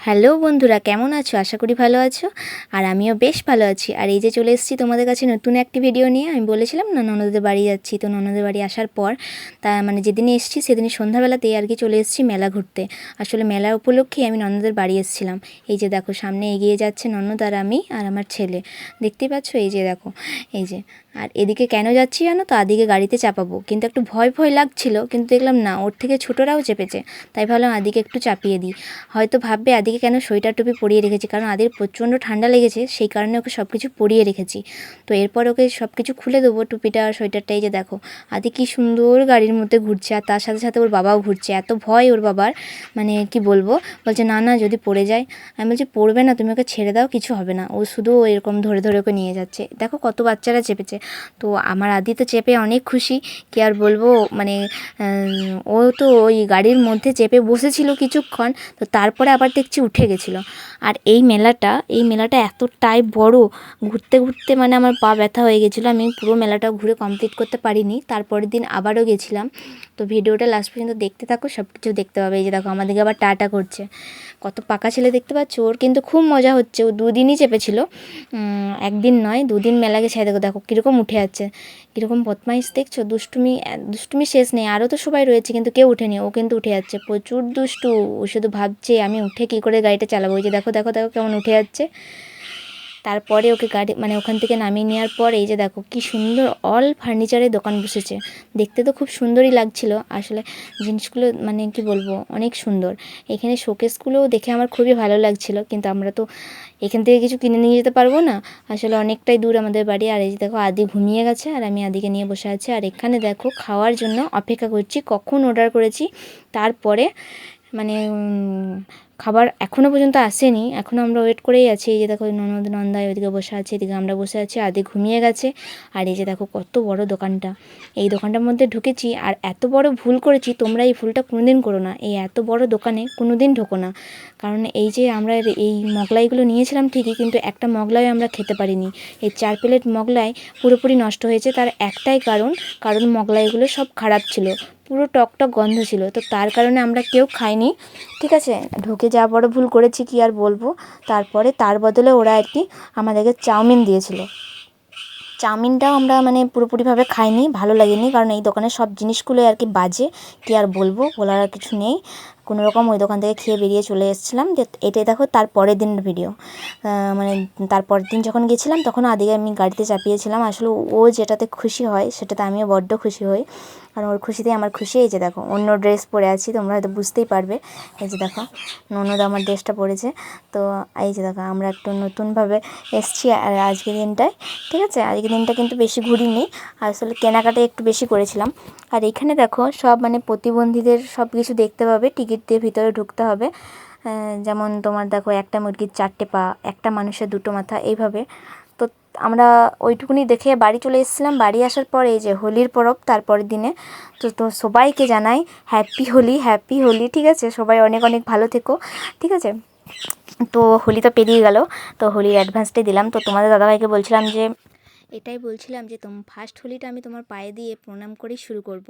Hello বন্ধুরা, কেমন আছো? আশা করি ভালো আছো। আর আমিও বেশ ভালো আছি। আর এই যে চলে এসেছি তোমাদের কাছে নতুন একটি ভিডিও নিয়ে। আমি বলেছিলাম না, ননদের বাড়ি যাচ্ছি। তো ননদের বাড়ি আসার পর, তা মানে যেদিনে এসেছি, সেদিনই সন্ধ্যাবেলাতেই আর কি চলে এসেছি মেলা ঘুরতে। আসলে মেলা উপলক্ষেই আমি ননদের বাড়ি এসেছিলাম। এই যে দেখো, সামনে এগিয়ে যাচ্ছে ননদ আর আমি আর আমার ছেলে। দেখতেই পাচ্ছ? এই যে দেখো, এই যে আর এদিকে কেন যাচ্ছি জানো? তো আদিকে গাড়িতে চাপাবো। কিন্তু একটু ভয় ভয় লাগছিল, কিন্তু দেখলাম না, ওর থেকে ছোটরাও চেপেছে। তাই ভাবলাম আদিকে একটু চাপিয়ে দিই। হয়তো ভাববে আদিকে কেন সোয়েটার টুপি পরিয়ে রেখেছি, কারণ আদির প্রচণ্ড ঠান্ডা লেগেছে, সেই কারণে ওকে সব কিছু পরিয়ে রেখেছি। তো এরপর ওকে সব কিছু খুলে দেবো, টুপিটা আর সোয়েটারটা, এই যে দেখো। আদি কি সুন্দর গাড়ির মধ্যে ঘুরছে, আর তার সাথে সাথে ওর বাবাও ঘুরছে। এত ভয় ওর বাবার মানে কি বলব? বলছে, না না, যদি পড়ে যায়। আমি বলছি, পড়বে না, তুমি ওকে ছেড়ে দাও, কিছু হবে না। ও শুধু এরকম ধরে ধরে ওকে নিয়ে যাচ্ছে। দেখো কত বাচ্চারা চেপেছে। তো আমার আদি তো চেপে অনেক খুশি। কি আর বলব মানে ও তো ওই গাড়ির মধ্যে চেপে বসেছিল কিছুক্ষণ, তো তারপরে আবার দেখছি উঠে গেছিল। আর এই মেলাটা এই মেলাটা এতটাই বড়, ঘুরতে ঘুরতে মানে আমার পা ব্যথা হয়ে গেছিল। আমি পুরো মেলাটা ঘুরে কমপ্লিট করতে পারিনি, তারপরের দিন আবারও গেছিলাম। তো ভিডিওটা লাস্ট পর্যন্ত দেখতে থাকো সব কিছু দেখতে পাবে। এই যে দেখো, আমাদেরকে আবার টাটা করছে। কত পাকা ছেলে দেখতে পাচ্ছ? ওর কিন্তু খুব মজা হচ্ছে। ও দুদিনই চেপেছিল। একদিন নয়, দুদিন মেলা গেছে দেখো দেখো কীরকম উঠে যাচ্ছে কীরকম বদমাইশ দেখছ? দুষ্টুমি দুষ্টুমি শেষ নেই। আরও তো সবাই রয়েছে, কিন্তু কেউ উঠেনি। ও কিন্তু উঠে যাচ্ছে। প্রচুর দুষ্টু। ও শুধু ভাবছে, আমি উঠে কী করে গাড়িটা চালাবো? ওই যে দেখো দেখো দেখো কেমন উঠে যাচ্ছে। তারপরে ওকে গাড়ি মানে ওখান থেকে নামিয়ে নেওয়ার পর এই যে দেখো কি সুন্দর অল ফার্নিচারের দোকান বসেছে। দেখতে তো খুব সুন্দরই লাগছিল। আসলে জিনিসগুলো মানে কি বলব, অনেক সুন্দর। এখানে শোকেসগুলোও দেখে আমার খুবই ভালো লাগছিল। কিন্তু আমরা তো এখান থেকে কিছু কিনে নিয়ে যেতে পারব না। আসলে অনেকটাই দূর আমাদের বাড়ি। আর এই যে দেখো, আদি ঘুমিয়ে গেছে আর আমি আদিকে নিয়ে বসে আছি। আর এখানে দেখো, খাওয়ার জন্য অপেক্ষা করছি, কখন অর্ডার করেছি। তারপরে মানে খাবার এখনও পর্যন্ত আসেনি। এখনও আমরা ওয়েট করেই আছি। এই যে দেখো ননদ নন্দায় ওইদিকে বসে আছে, এদিকে আমরা বসে আছি আদি ঘুমিয়ে গেছে। আর এই যে দেখো, কত বড় দোকানটা। এই দোকানটার মধ্যে ঢুকেছি, আর এত বড় ভুল করেছি, তোমরা এই ভুলটা কোনোদিন করো না। এই এত বড় দোকানে কোনোদিন ঢোকো না। কারণ এই যে আমরা এই মগলাইগুলো নিয়েছিলাম ঠিকই, কিন্তু একটা মগলাই আমরা খেতে পারিনি। এই চার প্লেট মগলাই পুরোপুরি নষ্ট হয়েছে। তার একটাই কারণ কারণ মগলাইগুলো সব খারাপ ছিল। পুরো টক টক গন্ধ ছিল, তো তার কারণে আমরা কেউ খাইনি। ঠিক আছে? ঢুকে যা বড় ভুল করেছি, কি আর বলব? তারপরে তার বদলে ওরা আর কি আমাদেরকে চাউমিন দিয়েছিল। চাউমিনটাও আমরা মানে পুরোপুরিভাবে খাইনি, ভালো লাগেনি, কারণ এই দোকানে সব জিনিসগুলোই আর কি বাজে, কি আর বলব, বলার আর কিছু নেই। কোনো রকম ওই দোকান থেকে খেয়ে বেরিয়ে চলে এসেছিলাম যে এটাই দেখো তার পরের দিনের ভিডিও মানে তারপরের দিন যখন গেছিলাম তখন আদিকে আমি গাড়িতে চাপিয়েছিলাম। আসলে ও যেটাতে খুশি হয় সেটাতে আমিও বড্ড খুশি হই। কারণ ওর খুশিতেই আমার খুশি। এই যে দেখো, অন্য ড্রেস পরে আছি, তোমরা হয়তো বুঝতেই পারবে। এই যে দেখো, ননদ আমার ড্রেসটা পরেছে। তো এই যে দেখো, আমরা একটু নতুনভাবে এসছি আর আজকের দিনটায়, ঠিক আছে? আজকের দিনটা কিন্তু বেশি ঘুরিনি। আসলে কেনাকাটা একটু বেশি করেছিলাম। আর এখানে দেখো, সব মানে প্রতিবন্ধীদের সব কিছু দেখতে পাবে, টিকিট দিয়ে ভিতরে ঢুকতে হবে। যেমন তোমার দেখো একটা মুরগির চারটে পা, একটা মানুষের দুটো মাথা, এইভাবে। তো আমরা ওইটুকুনি দেখে বাড়ি চলে এসেছিলাম। বাড়ি আসার পর এই যে হোলির পরব, তারপরের দিনে। তো তো সবাইকে জানাই হ্যাপি হোলি হ্যাপি হোলি, ঠিক আছে? সবাই অনেক অনেক ভালো থেকো, ঠিক আছে? তো হোলি তো পেরিয়ে গেল। তো হোলির অ্যাডভান্সটাই দিলাম। তো তোমাদের দাদাভাইকে বলছিলাম যে এটাই বলছিলাম যে তোম ফার্স্ট হোলিটা আমি তোমার পায়ে দিয়ে প্রণাম করেই শুরু করব।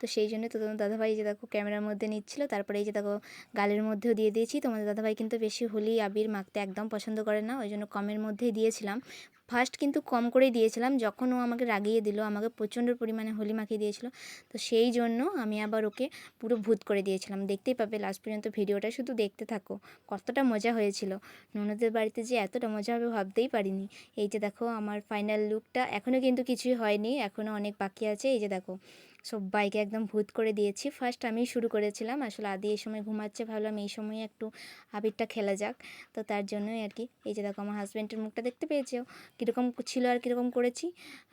তো সেই জন্য তো তোমার দাদাভাই যে দেখো ক্যামেরার মধ্যে নিচ্ছিল, তারপরে এই যে দেখো গালের মধ্যেও দিয়ে দিয়েছি। তোমাদের দাদাভাই কিন্তু বেশি হোলি আবির মাখতে একদম পছন্দ করে না, ওই জন্য কমের মধ্যেই দিয়েছিলাম। ফার্স্ট কিন্তু কম করেই দিয়েছিলাম। যখন ও আমাকে রাগিয়ে দিল, আমাকে প্রচণ্ড পরিমাণে হোলি মাখিয়ে দিয়েছিল। তো সেই জন্য আমি আবার ওকে পুরো ভূত করে দিয়েছিলাম। দেখতেই পাবে লাস্ট পর্যন্ত ভিডিওটা, শুধু দেখতে থাকো। কতটা মজা হয়েছিল। ননদের বাড়িতে যে এতটা মজা হবে ভাবতেই পারিনি। এই যে দেখো, আমার ফাইনাল লুকটা এখনও কিন্তু কিছুই হয়নি। এখনও অনেক বাকি আছে। এই যে দেখো সবাইকে একদম ভূত করে দিয়েছি। ফার্স্ট আমি শুরু করেছিলাম, আসলে আদি এই সময় ঘুমাচ্ছে, ভাবলাম এই সময় একটু আবিরটা খেলা যাক। তো তার জন্যই আর কি, এই যে দেখো আমার হাজব্যান্ডের মুখটা দেখতে পেয়েছ? কীরকম ছিল আর কীরকম করেছি?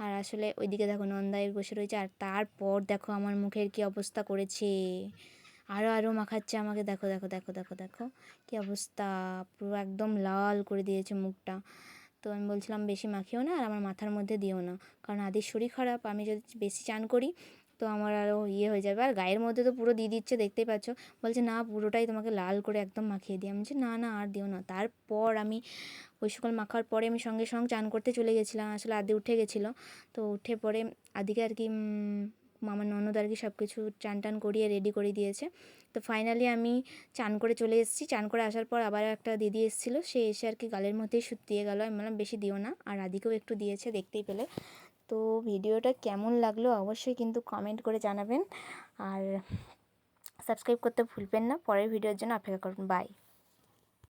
আর আসলে ওইদিকে দেখো নন্দায়ের বসে রয়েছে, আর তারপর দেখো আমার মুখের কি অবস্থা করেছে। আরও আরও মাখাচ্ছে আমাকে। দেখো দেখো দেখো দেখো দেখো কী অবস্থা। পুরো একদম লাল করে দিয়েছে মুখটা। তো আমি বলছিলাম, বেশি মাখিও না আর আমার মাথার মধ্যে দিও না। কারণ আদির শরীর খারাপ, আমি যদি বেশি চান করি তো আমার আরও ইয়ে হয়ে যাবে। আর গায়ের মধ্যে তো পুরো দিয়ে দিচ্ছে, দেখতেই পাচ্ছ। বলছে, না, পুরোটাই তোমাকে লাল করে একদম মাখিয়ে দিই। আমি বলছি, না না, আর দিও না। তারপর আমি ওই সকল মাখার পরে আমি সঙ্গে সঙ্গে চান করতে চলে গেছিলাম। আসলে আদি উঠে গেছিল। তো উঠে পরে আদিকে আর কি আমার ননদ আর কি সব কিছু চান টান করিয়ে রেডি করে দিয়েছে। তো ফাইনালি আমি চান করে চলে এসেছি। চান করে আসার পর আবার একটা দিদি এসেছিল। সে এসে আর কি গালের মধ্যেই সুত দিয়ে গেলো। আমি বললাম, বেশি দিও না। আর আদিকেও একটু দিয়েছে, দেখতেই পেলে। তো ভিডিওটা কেমন লাগল অবশ্যই কিন্তু কমেন্ট করে জানাবেন। আর সাবস্ক্রাইব করতে ভুলবেন না। পরের ভিডিওর জন্য অপেক্ষা করুন। বাই